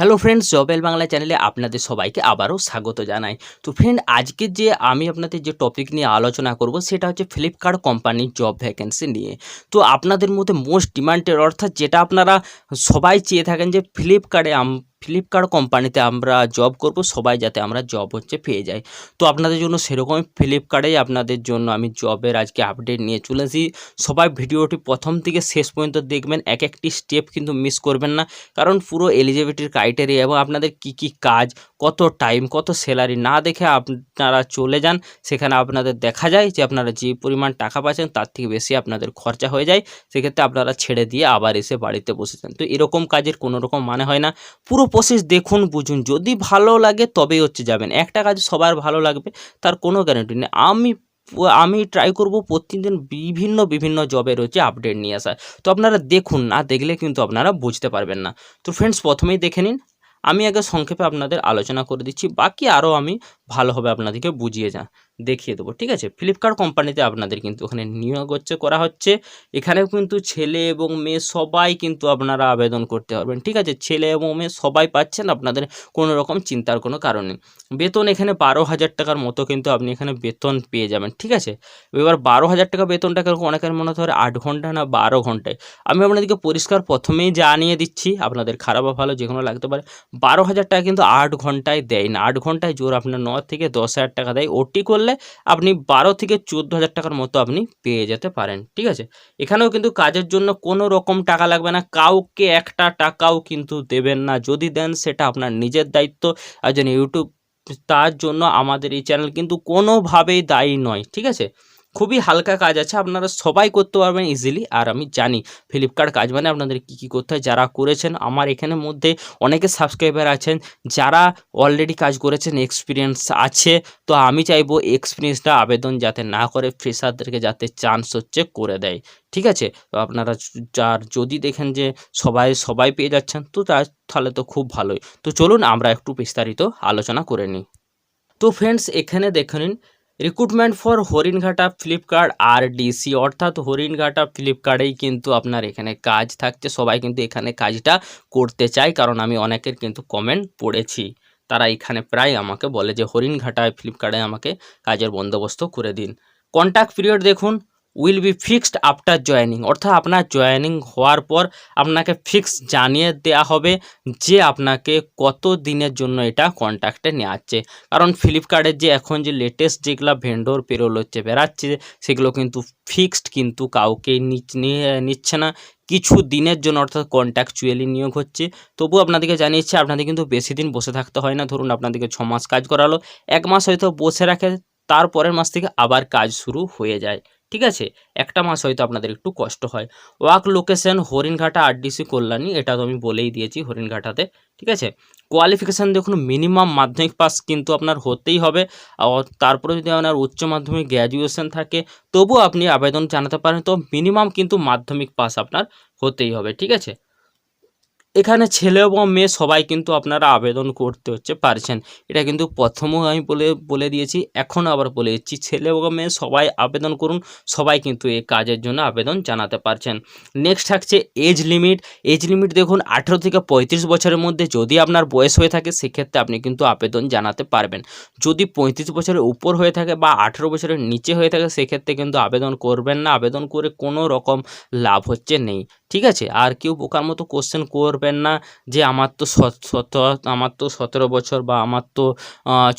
Hello friends জবেল Bangla চ্যানেলে আপনাদের সবাইকে আবারও স্বাগত জানাই। তো ফ্রেন্ড আজকে যে আমি আপনাদের যে টপিক নিয়ে আলোচনা করব, সেটা হচ্ছে ফ্লিপকার্ট কোম্পানির জব ভ্যাকেন্সি নিয়ে। তো আপনাদের মধ্যে মোস্ট ডিমান্ডেড অর্থাৎ যেটা আপনারা সবাই চেয়ে থাকেন যে ফ্লিপকার্টে ফ্লিপকার্ট কোম্পানিতে আমরা জব করব, সবাই যাতে আমরা জব হচ্ছে পেয়ে যাই তো আপনাদের জন্য সেরকমই ফ্লিপকার্টেই আপনাদের জন্য আমি জবের আজকে আপডেট নিয়ে চলেছি সবাই ভিডিওটি প্রথম থেকে শেষ পর্যন্ত দেখবেন এক একটি স্টেপ কিন্তু মিস করবেন না। কারণ পুরো এলিজিবিলিটির ক্রাইটেরিয়া এবং আপনাদের কি কি কাজ, কত টাইম কত স্যালারি না দেখে আপনারা চলে যান, সেখানে আপনাদের দেখা যায় যে আপনারা যে পরিমাণ টাকা পাচ্ছেন তার থেকে বেশি আপনাদের খরচা হয়ে যায়। সেক্ষেত্রে আপনারা ছেড়ে দিয়ে আবার এসে বাড়িতে বসেছেন তো এরকম কাজের কোনো রকম মানে হয় না। পুরো প্রসেস দেখুন, বুঝুন। যদি ভালো লাগে তবেই হচ্ছে যাবেন। একটা কাজ সবার ভালো লাগবে, তার কোনো গ্যারান্টি নেই। আমি আমি ট্রাই করব প্রতিদিন বিভিন্ন বিভিন্ন জবের হচ্ছে আপডেট নিয়ে আসা তো আপনারা দেখুন, না দেখলে কিন্তু আপনারা বুঝতে পারবেন না। তো ফ্রেন্ডস প্রথমেই দেখে নিন। আমি আগে সংক্ষেপে আপনাদের আলোচনা করে দিচ্ছি। বাকি আরও আমি ভালোভাবে আপনাদেরকে বুঝিয়ে যা, দেখিয়ে দেবো, ঠিক আছে? ফ্লিপকার্ট কোম্পানিতে আপনাদের কিন্তু ওখানে নিয়োগ হচ্ছে, করা হচ্ছে। এখানেও কিন্তু ছেলে এবং মেয়ে সবাই কিন্তু আপনারা আবেদন করতে পারবেন, ঠিক আছে? ছেলে এবং মেয়ে সবাই পাচ্ছেন, আপনাদের কোনো রকম চিন্তার কোনো কারণ নেই। বেতন এখানে বারো হাজার টাকার মতো কিন্তু আপনি এখানে বেতন পেয়ে যাবেন, ঠিক আছে? এবার বারো হাজার টাকা বেতনটা কেরকম অনেকের মনে পারে আট ঘণ্টা না বারো ঘন্টায়। আমি আপনাদেরকে পরিষ্কার প্রথমেই জানিয়ে দিচ্ছি, আপনাদের খারাপ বা ভালো যে কোনো লাগতে পারে, বারো হাজার টাকা কিন্তু আট ঘন্টায় দেয় না, আট ঘন্টায় জোর আপনার ন থেকে দশ হাজার টাকা দেয়। ওটি করলে আপনি বারো থেকে চোদ্দ হাজার টাকার মতো আপনি পেয়ে যেতে পারেন, ঠিক আছে? এখানেও কিন্তু কাজের জন্য কোনো রকম টাকা লাগবে না। কাউকে একটা টাকাও কিন্তু দেবেন না। যদি দেন, সেটা আপনার নিজের দায়িত্ব। একজন ইউটিউব, তার জন্য আমাদের এই চ্যানেল কিন্তু কোনোভাবেই দায়ী নয়, ঠিক আছে? খুবই হালকা কাজ আছে, আপনারা সবাই করতে পারবেন ইজিলি আর আমি জানি ফ্লিপকার্ট কাজ মানে আপনাদের কী কী করতে হয়, যারা করেছেন, আমার এখানের মধ্যে অনেকে সাবস্ক্রাইবার আছেন, যারা অলরেডি কাজ করেছেন এক্সপিরিয়েন্স আছে, তো আমি চাইব এক্সপিরিয়েন্সটা আবেদন যাতে না করে ফ্রেশারদেরকে যাতে চান্স হচ্ছে করে দেয়, ঠিক আছে? তো আপনারা যার যদি দেখেন যে সবাই সবাই পেয়ে যাচ্ছেন, তো তার, তাহলে তো খুব ভালোই। তো চলুন আমরা একটু বিস্তারিত আলোচনা করে নিই। তো ফ্রেন্ডস এখানে দেখে নিন recruitment for Haringhata Flipkart R DC অর্থাৎ হরিণঘাটা ফ্লিপকার্টেই কিন্তু আপনার এখানে কাজ থাকছে। সবাই কিন্তু এখানে কাজটা করতে চায়, কারণ আমি অনেকের কিন্তু কমেন্ট পড়েছি। তারা এখানে প্রায় আমাকে বলে যে হরিণঘাটায় ফ্লিপকার্টে আমাকে কাজের বন্দোবস্ত করে দিন। কন্ট্যাক্ট পিরিয়ড দেখুন will be fixed after joining অর্থাৎ আপনার জয়েনিং হওয়ার পর আপনাকে ফিক্স জানিয়ে দেওয়া হবে যে আপনাকে কত দিনের জন্য এটা কন্ট্যাক্টে নেওয়াচ্ছে কারণ ফ্লিপকার্টের যে এখন যে লেটেস্ট যেগুলো ভেন্ডর পেরোল হচ্ছে বেরাচ্ছে সেগুলো কিন্তু ফিক্সড কিন্তু কাউকে নিচ্ছে না। কিছু দিনের জন্য অর্থাৎ কন্ট্যাকচুয়ালি নিয়োগ হচ্ছে। তবু আপনাদেরকে জানিয়েছি, আপনাদের কিন্তু বেশি দিন বসে থাকতে হয় না। ধরুন আপনাদেরকে ছ মাস কাজ করালো, এক মাস হয়তো বসে রাখে, তারপরের মাস থেকে আবার কাজ শুরু হয়ে যায়। ঠিক আছে? একটা মাস হয়তো আপনাদের একটু কষ্ট হয়। Walk location Haringhata, RDC, Kalyani, এটা তো আমি বলেই দিয়েছি হরিণঘাটাতে, ঠিক আছে? কোয়ালিফিকেশান দেখুন, মিনিমাম মাধ্যমিক পাস কিন্তু আপনার হতেই হবে। তারপরে যদি আপনার উচ্চ মাধ্যমিক গ্র্যাজুয়েশন থাকে তবু আপনি আবেদন জানাতে পারেন, তো মিনিমাম কিন্তু মাধ্যমিক পাস আপনার হতেই হবে, ঠিক আছে? এখানে ছেলে এবং মেয়ে সবাই কিন্তু আপনারা আবেদন করতে হচ্ছে পারছেন। এটা কিন্তু প্রথমেও আমি বলে বলে দিয়েছি এখনও আবার বলে দিচ্ছি, ছেলে এবং মেয়ে সবাই আবেদন করুন, সবাই কিন্তু এই কাজের জন্য আবেদন জানাতে পারছেন। নেক্সট থাকছে এজ লিমিট এজ লিমিট দেখুন, আঠেরো থেকে পঁয়ত্রিশ বছরের মধ্যে যদি আপনার বয়স হয়ে থাকে, সেক্ষেত্রে আপনি কিন্তু আবেদন জানাতে পারবেন। যদি পঁয়ত্রিশ বছরের উপর হয়ে থাকে বা আঠেরো বছরের নিচে হয়ে থাকে, সেক্ষেত্রে কিন্তু আবেদন করবেন না। আবেদন করে কোনো রকম লাভ হচ্ছে নেই। ঠিক আছে? আর কেউ বোকার মতো কোশ্চেন করবেন না যে আমার তো আমার তো সতেরো বছর বা আমার তো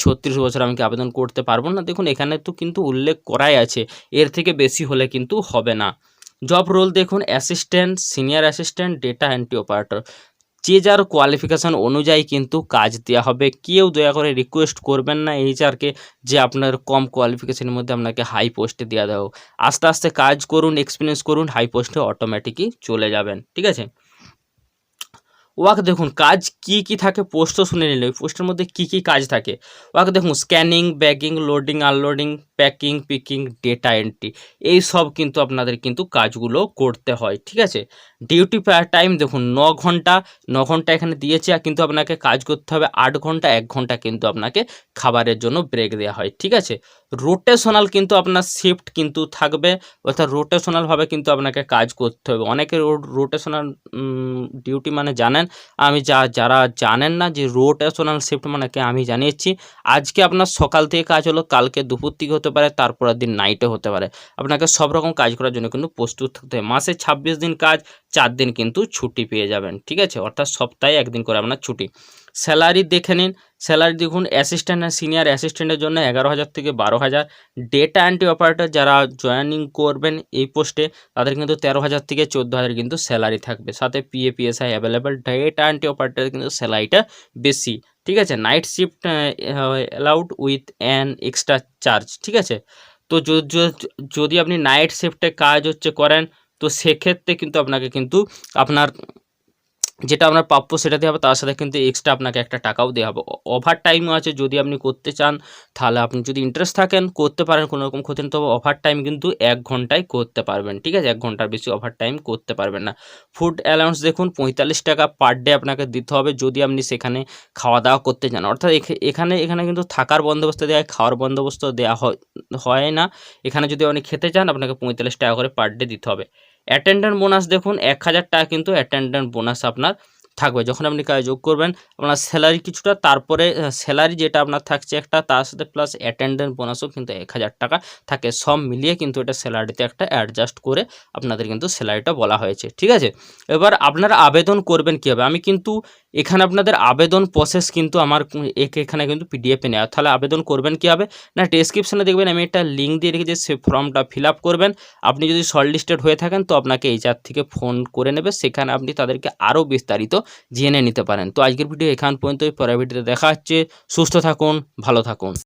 ছত্রিশ বছর আমি কি আবেদন করতে পারব না? দেখুন, এখানে তো কিন্তু উল্লেখ করাই আছে। এর থেকে বেশি হলে কিন্তু হবে না। জব রোল দেখুন assistant senior assistant data entry operator যে যার কোয়ালিফিকেশান অনুযায়ী কিন্তু কাজ দেওয়া হবে। কেউ দয়া করে রিকোয়েস্ট করবেন না এইচআরকে যে আপনার কম কোয়ালিফিকেশানের মধ্যে আপনাকে হাই পোস্টে দেওয়া দেওয়া আস্তে আস্তে কাজ করুন এক্সপিরিয়েন্স করুন হাই পোস্টে অটোমেটিকই চলে যাবেন। ঠিক আছে? ওয়াক দেখুন, কাজ কি কি থাকে পোস্ট শুনে নিলে পোস্টের মধ্যে কি কি কাজ থাকে। ওয়াক দেখুন scanning bagging loading unloading packing picking data entry এই সব কিন্তু আপনাদের কিন্তু কাজগুলো করতে হয়, ঠিক আছে? ডিউটি টাইম দেখুন, ন ঘণ্টা ন ঘণ্টা এখানে দিয়েছে কিন্তু আপনাকে কাজ করতে হবে আট ঘণ্টা, এক ঘণ্টা কিন্তু আপনাকে খাবারের জন্য ব্রেক দেওয়া হয়, ঠিক আছে? রোটেশনাল কিন্তু আপনার শিফট কিন্তু থাকবে, অর্থাৎ রোটেশনালভাবে কিন্তু আপনাকে কাজ করতে হবে। অনেকে রোটেশনাল ডিউটি মানে জানে জানেন। আমি যা, যারা জানেন না যে রোটেশনাল শিফট মানে আমি জানিয়েছি। আজকে আপনার সকাল থেকে কাজ হলো, কালকে দুপুর থেকে হতে পারে তারপরের দিন নাইটে হতে পারে। আপনাকে সব রকম কাজ করার জন্য কিন্তু প্রস্তুত থাকতে হবে। মাসে ছাব্বিশ দিন কাজ, চার দিন কিন্তু ছুটি পেয়ে যাবেন, ঠিক আছে? অর্থাৎ সপ্তাহে একদিন করে আপনার ছুটি। স্যালারি দেখে নিন। স্যালারি দেখুন অ্যাসিস্ট্যান্ট আর সিনিয়র অ্যাসিস্ট্যান্টের জন্য এগারো হাজার থেকে বারো হাজার। ডেটা অ্যান্টি অপারেটর যারা জয়েনিং করবেন এই পোস্টে তাদের কিন্তু তেরো হাজার থেকে চোদ্দ হাজার কিন্তু স্যালারি থাকবে। সাথে PF ESI available data entry operator কিন্তু স্যালারিটা বেশি। ঠিক আছে? Night shift allowed with an extra charge ঠিক আছে? তো যদি আপনি নাইট শিফটে কাজ হচ্ছে করেন, তো সেক্ষেত্রে কিন্তু আপনাকে কিন্তু আপনার যেটা আপনার প্রাপ্য সেটা দেওয়া হবে, তার সাথে কিন্তু এক্সট্রা আপনাকে একটা টাকাও দেওয়া হবে। ওভার টাইমও আছে, যদি আপনি করতে চান, তাহলে আপনি যদি ইন্টারেস্ট থাকেন, করতে পারেন কোনো রকম ক্ষতি তবে ওভার টাইম কিন্তু এক ঘন্টায় করতে পারবেন, ঠিক আছে? এক ঘণ্টার বেশি ওভার টাইম করতে পারবেন না। ফুড অ্যালাউন্স দেখুন, পঁয়তাল্লিশ টাকা পার ডে আপনাকে দিতে হবে, যদি আপনি সেখানে খাওয়া দাওয়া করতে চান। অর্থাৎ এখে- এখানে এখানে কিন্তু থাকার বন্দোবস্ত দেওয়া হয় খাওয়ার বন্দোবস্ত দেওয়া হয় না। এখানে যদি আপনি খেতে চান, আপনাকে পঁয়তাল্লিশ টাকা করে পার ডে দিতে হবে। অ্যাটেন্ডেন্ট বোনাস দেখুন, এক হাজার টাকা কিন্তু অ্যাটেন্ডেন্ট বোনাস আপনার থাকবে। যখন আপনি কাজ যোগ করবেন, আপনার স্যালারি কিছুটা, তারপরে স্যালারি যেটা আপনার থাকছে একটা, তার সাথে প্লাস অ্যাটেন্ডেন্ট বোনাসও কিন্তু এক হাজার টাকা থাকে। সব মিলিয়ে কিন্তু এটা স্যালারিতে একটা অ্যাডজাস্ট করে আপনাদের কিন্তু স্যালারিটা বলা হয়েছে। ঠিক আছে? এবার আপনারা আবেদন করবেন কীভাবে? আমি কিন্তু এখানে আপনাদের আবেদন প্রসেস কিন্তু আমার এখানে কিন্তু পিডিএফে নেওয়া। তাহলে আবেদন করবেন কীভাবে? না ডেসক্রিপশনে দেখবেন আমি একটা লিঙ্ক দিয়ে রেখেছি সে ফর্মটা ফিল করবেন। আপনি যদি শর্টলিস্টেড হয়ে থাকেন, তো আপনাকে এইচআর থেকে ফোন করে নেবে। সেখানে আপনি তাদেরকে আরও বিস্তারিত জেনে নিতে পারেন। তো আজকের ভিডিও এখান পর্যন্ত পরের ভিডিওতে দেখা হচ্ছে। সুস্থ থাকুন, ভালো থাকুন।